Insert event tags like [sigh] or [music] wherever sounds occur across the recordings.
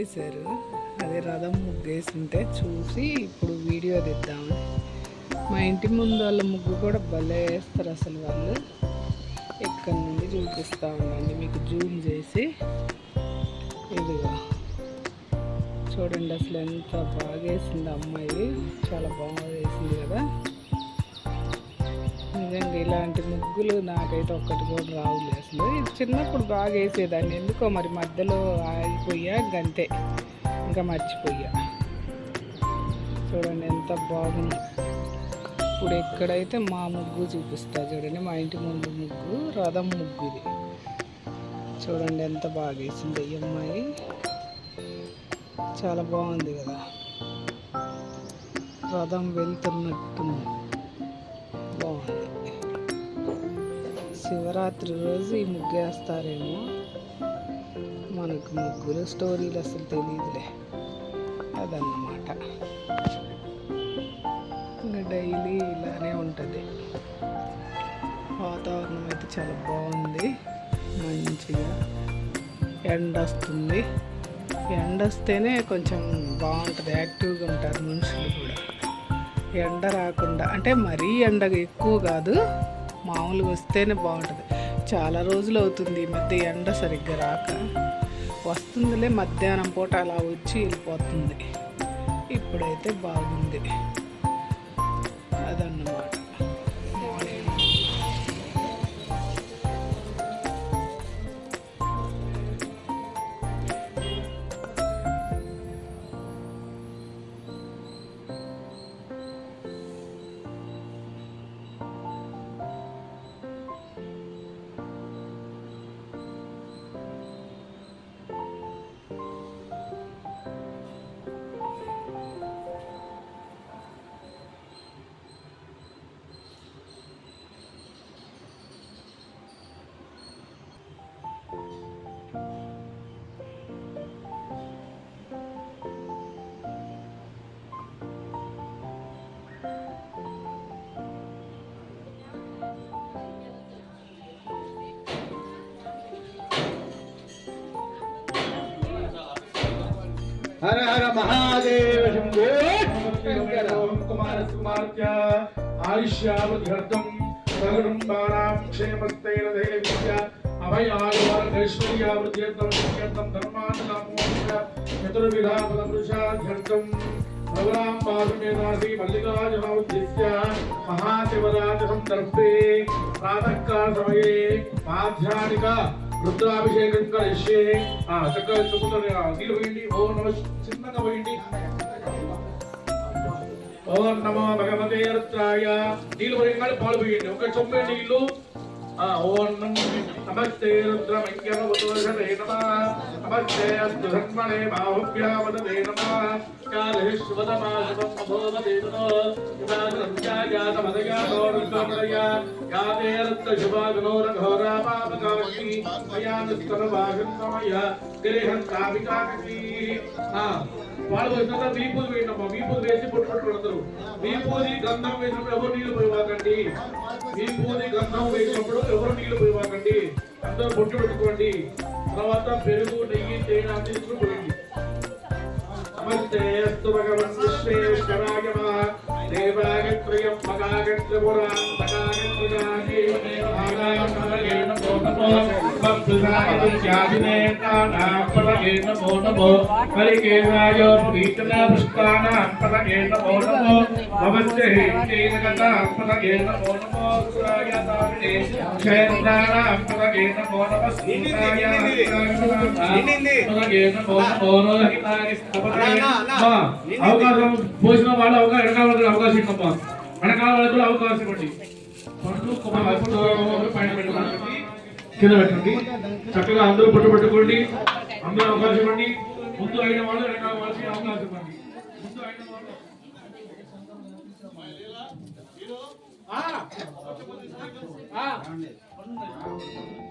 ముగ్గేశారు అదే రథం ముగ్గేసింటే చూసి ఇప్పుడు వీడియో తీద్దామని. మా ఇంటి ముందు వాళ్ళ ముగ్గు కూడా భలే వేస్తారు అసలు వాళ్ళు. ఇక్కడ నుండి చూపిస్తూ ఉండండి. మీకు జూమ్ చేసి ఇదిగో. చూడండి అసలు ఎంత బాగా వేసింది అమ్మాయి. చాలా బాగా వేసింది కదా. నిజంగా ఇలాంటి ముగ్గులు నాకైతే ఒక్కటి కూడా రావులే అసలు. ఇది చిన్నప్పుడు బాగా వేసేదాన్ని. ఎందుకో మరి మధ్యలో ఆగిపోయా గంతే. ఇంకా మర్చిపోయా. చూడండి ఎంత బాగుంది. ఇప్పుడు ఎక్కడైతే మా ముగ్గు చూపిస్తా చూడండి మా ఇంటి ముందు ముగ్గు రథం ముగ్గు ఇది. చూడండి ఎంత బాగా వేసింది ఈ అమ్మాయి. చాలా బాగుంది కదా. రథం వెళ్తున్నట్టుంది. శివరాత్రి రోజు ఈ ముగ్గు వేస్తారేమో. మనకు ముగ్గురు స్టోరీలు అసలు తెలియదులే అదన్నమాట. ఇంకా డైలీ ఇలానే ఉంటుంది. వాతావరణం అయితే చాలా బాగుంది. మంచిగా ఎండ వస్తుంది. ఎండ వస్తేనే కొంచెం బాగుంటుంది. యాక్టివ్గా ఉంటారు మనుషులు కూడా. ఎండ రాకుండా అంటే మరీ ఎండ ఎక్కువ కాదు. మామూలుగా వస్తేనే బాగుంటుంది. చాలా రోజులు అవుతుంది ఈ మధ్య ఎండ సరిగ్గా రాక. వస్తుందిలే మధ్యాహ్నం పూట అలా వచ్చి వెళ్ళిపోతుంది. ఇప్పుడైతే బాగుంది. అదన్నమాట. హర హర మహాదేవ శంభో కుమార కుమార్య ఆయుష్యావృద్ధం సగుడుంబానాం దేవ్య అభయాయువర్గైశ్వర్యావృద్ధ్యర్థం నిత్యర్థం ధర్మానుకామోక్ష చతుర్విధాపదపురుషార్థం భగవాన్ పాదమేదాసి మల్లికార్జునోద్దిశ్య మహాశివరాత్రి సందర్భే ప్రాతకాల సమయే మాధ్యానిక రుద్రాభిషేకం కలిసే ఆ చక్కగా చెప్పుకుంటారు. నీళ్ళు పోయండి. ఓ నమ చిన్నగా పోయండి. ఓం నమో భగవతే రుద్రాయ నీళ్ళు పోయండి పాలు పోయండి. ఒక చొమ్మే నీళ్ళు. ఆ ఓం నమో నమస్తే రుద్రమంగళవతోషతే నమః నమస్తే అస్తు ధర్మణే బాహుభ్యావదతే నమః కాలేశ్వరమాశవం అభోవతే నమో ఇదాగ్రంథాయాతమదయాతో వాళ్ళు వచ్చిన వీపూది వేయండమ్మా వీపూది వేసి పుట్టుకుంటారు అందరూ. వీపూది గంధం వేసినప్పుడు ఎవరు నీళ్ళు పోయివాకండి వీపూది గంధం వేసినప్పుడు ఎవరు నీళ్ళు పోయివాకండి అందరూ బొట్టు పెట్టుకోండి తర్వాత పెరుగు నెయ్యి తేనె అన్ని తీసుకుని పోయండి నమస్తే అస్తు భగవన్ విశ్వేశ్వరాయ నమః దేవాయ త్రయం నమో నమో నమో హరికేశాయ పీతన నమో నమో నమస్తే. నమో నమో నమో నమో నమో అవకాశం పోసిన వాళ్ళు అవకాశం వెనకాల వాళ్ళకి అవకాశం ఇవ్వమ్మా వెనకాల వాళ్ళకి కూడా అవకాశం ఇవ్వండి పండ్లు పైన పెట్టుకోండి కింద పెట్టండి. చక్కగా అందరూ పట్టు పెట్టుకోండి. అందరూ అవకాశం ఇవ్వండి. ముందు అయిన వాళ్ళు వెనకాల వాళ్ళకి అవకాశం ఇవ్వండి. ముందు అయిన వాళ్ళు. ఆ! ఆ! కొందరు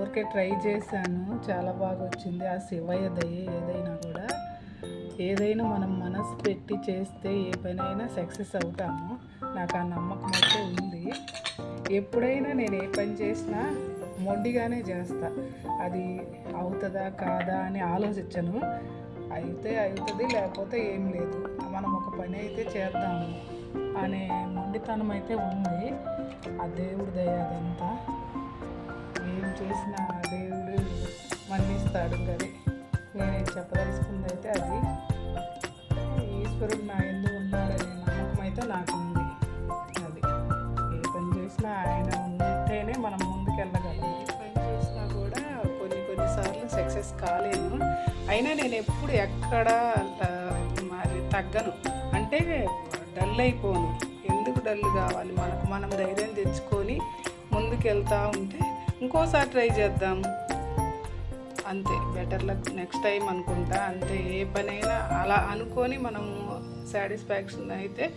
ఊరికే ట్రై చేశాను. చాలా బాగా వచ్చింది. ఆ శివయ్య దయ ఏదైనా కూడా. ఏదైనా మనం మనసు పెట్టి చేస్తే ఏ పనైనా సక్సెస్ అవుతాము. నాకు ఆ నమ్మకం అయితే ఉంది. ఎప్పుడైనా నేను ఏ పని చేసినా మొండిగానే చేస్తా. అది అవుతుందా కాదా అని ఆలోచించను. అయితే అవుతుంది లేకపోతే ఏం లేదు. మనం ఒక పని అయితే చేద్దాము అనే మొండితనం అయితే ఉంది. ఆ దేవుడి దయ అదంతా. ఏం చేసినా దేవుడు మన్నిస్తాడు అది నేను చెప్పదలుచుకుంది అయితే అది. ఈశ్వరుడు నా ఎందు ఉన్నారనే నమ్మకం అయితే నాకు ఉంది అది. ఏ పని చేసినా ఆయన ఉంటేనే మనం ముందుకెళ్ళగలం. ఏ పని చేసినా కూడా కొన్ని కొన్నిసార్లు సక్సెస్ కాలేను. అయినా నేను ఎప్పుడు ఎక్కడ మరి తగ్గను. అంటే డల్ అయిపోను ఎందుకు డల్ కావాలి? మనకు మనం ధైర్యం తెచ్చుకొని ముందుకెళ్తూ ఉంటే ఇంకోసారి ట్రై చేద్దాం. అంతే బెటర్ లక్ నెక్స్ట్ టైం అనుకుంటా. అంతే ఏ పనైనా అలా అనుకొని మనము సాటిస్ఫాక్షన్ అయితే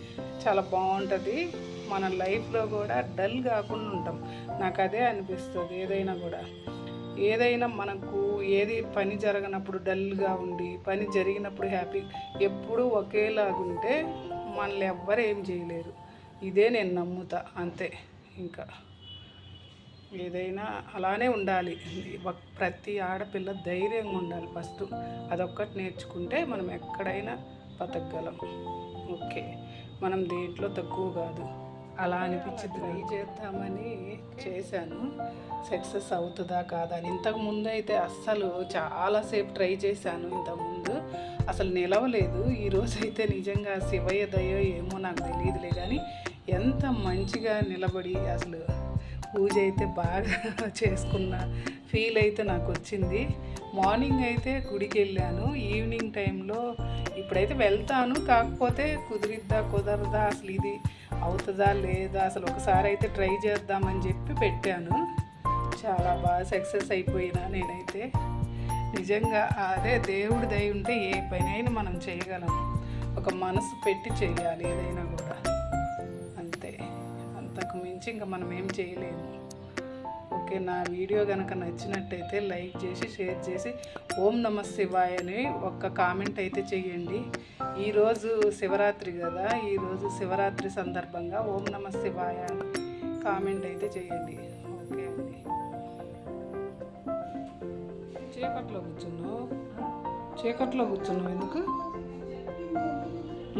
చాలా బాగుంటుంది. మన లైఫ్లో కూడా డల్ కాకుండా ఉంటాం. నాకు అదే అనిపిస్తుంది ఏదైనా కూడా. ఏదైనా మనకు ఏది పని జరగనప్పుడు డల్గా ఉండి పని జరిగినప్పుడు హ్యాపీ ఎప్పుడూ ఒకేలాగుంటే మనల్ని ఎవ్వరు ఏం చేయలేరు. ఇదే నేను నమ్ముతా అంతే ఇంకా. ఏదైనా అలానే ఉండాలి. ప్రతి ఆడపిల్ల ధైర్యంగా ఉండాలి ఫస్ట్. అదొక్కటి నేర్చుకుంటే మనం ఎక్కడైనా బతకగలం. ఓకే. మనం దేంట్లో తక్కువ కాదు. అలా అనిపించి ట్రై చేద్దామని చేశాను. సక్సెస్ అవుతుందా కాదా అని. ఇంతకుముందు అయితే అస్సలు చాలాసేపు ట్రై చేశాను ఇంతకుముందు అసలు నిలవలేదు. ఈరోజు అయితే నిజంగా శివయ్య దయ ఏమో నాకు తెలియదులే కానీ ఎంత మంచిగా నిలబడి అసలు పూజ అయితే బాగా [laughs] చేసుకున్న ఫీల్ అయితే నాకు వచ్చింది. మార్నింగ్ అయితే గుడికి వెళ్ళాను. ఈవినింగ్ టైంలో ఇప్పుడైతే వెళ్తాను. కాకపోతే కుదిరిద్దా కుదరదా అసలు ఇది అవుతుందా లేదా అసలు ఒకసారి అయితే ట్రై చేద్దామని చెప్పి పెట్టాను. చాలా బాగా సక్సెస్ అయిపోయినా నేనైతే. నిజంగా అదే దేవుడి దయ ఉంటే ఏ పైన మనం చేయగలం. ఒక మనసు పెట్టి చేయాలి ఏదైనా కూడా. అంతకు మించి ఇంకా మనం ఏం చేయలేము. ఓకే నా వీడియో కనుక నచ్చినట్టయితే లైక్ చేసి షేర్ చేసి ఓం నమ శివాయ అని ఒక్క కామెంట్ అయితే చేయండి. ఈరోజు శివరాత్రి కదా ఈరోజు శివరాత్రి సందర్భంగా ఓం నమ శివాయ అని కామెంట్ అయితే చేయండి. ఓకే అండి. చీకట్లో కూర్చున్నావు? చీకట్లో కూర్చున్నావు ఎందుకు?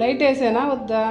లైట్ వేసానా? వద్దా?